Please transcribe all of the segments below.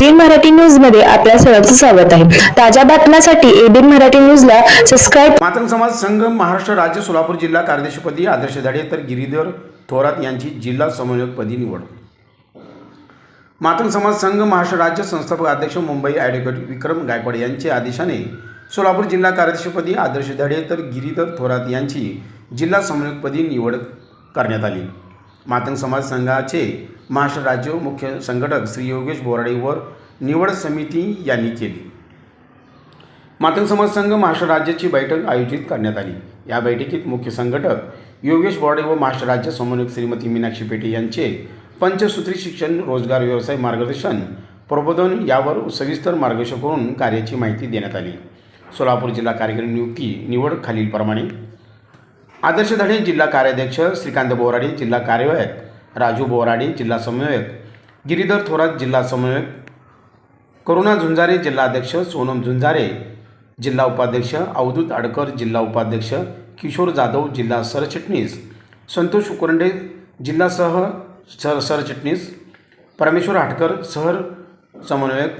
एबीन मराठी न्यूजमध्ये आपल्या सर्वांचं स्वागत आहे. ताज्या बातम्यांसाठी एबीन मराठी न्यूजला सबस्क्राईब मातंग समाज संघ महाराष्ट्र राज्य सोलापूर जिल्हा कार्यदर्शीपदी आदर्श धाडे तर गिरीधर थोरात यांची जिल्हा समन्वयकपदी निवड. मातंग समाज संघ महाराष्ट्र राज्य संस्थापक अध्यक्ष मुंबई ॲडव्होकेट विक्रम गायकवाड यांच्या आदेशाने सोलापूर जिल्हा कार्यदर्शीपदी आदर्श धाडे तर गिरीधर थोरात यांची जिल्हा समन्वयकपदी निवड करण्यात आली. मातंग समाज संघाचे महाराष्ट्र राज्य मुख्य संघटक श्री योगेश बोराडेवर निवड समिती यांनी केली. मातंग समाज संघ महाराष्ट्र राज्याची बैठक आयोजित करण्यात आली. या बैठकीत मुख्य संघटक योगेश बोर्डे व महाराष्ट्र राज्य समन्वयक श्रीमती मीनाक्षी पेटे यांचे पंचसूत्री शिक्षण रोजगार व्यवसाय मार्गदर्शन प्रबोधन यावर सविस्तर मार्गदर्शन करून कार्याची माहिती देण्यात आली. सोलापूर जिल्हा कार्यक्रम नियुक्ती निवड खालीलप्रमाणे. आदर्श धडे जिल्हा कार्याध्यक्ष श्रीकांत बोराडे जिल्हा कार्यवाहक राजू बोराडे जिल्हा समन्वयक गिरीधर थोरात जिल्हा समन्वयक करुणा झुंजारे जिल्हाध्यक्ष सोनम झुंजारे जिल्हा उपाध्यक्ष अवधूत आडकर जिल्हा उपाध्यक्ष किशोर जाधव जिल्हा सरचिटणीस संतोष उकरंडे जिल्हा सह सर सरचिटणीस परमेश्वर हाटकर शहर समन्वयक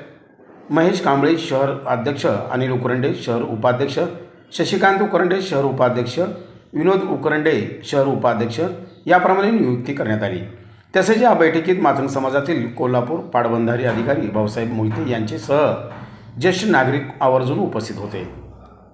महेश कांबळे शहर अध्यक्ष अनिल उकरंडे शहर उपाध्यक्ष शशिकांत उकरंडे शहर उपाध्यक्ष विनोद उकरंडे शहर उपाध्यक्ष याप्रमाणे नियुक्ती करण्यात आली. तसेच या बैठकीत मातंग समाजातील कोल्हापूर पाटबंधारी अधिकारी भाऊसाहेब मोहिते यांच्यासह ज्येष्ठ नागरिक आवर्जून उपस्थित होते.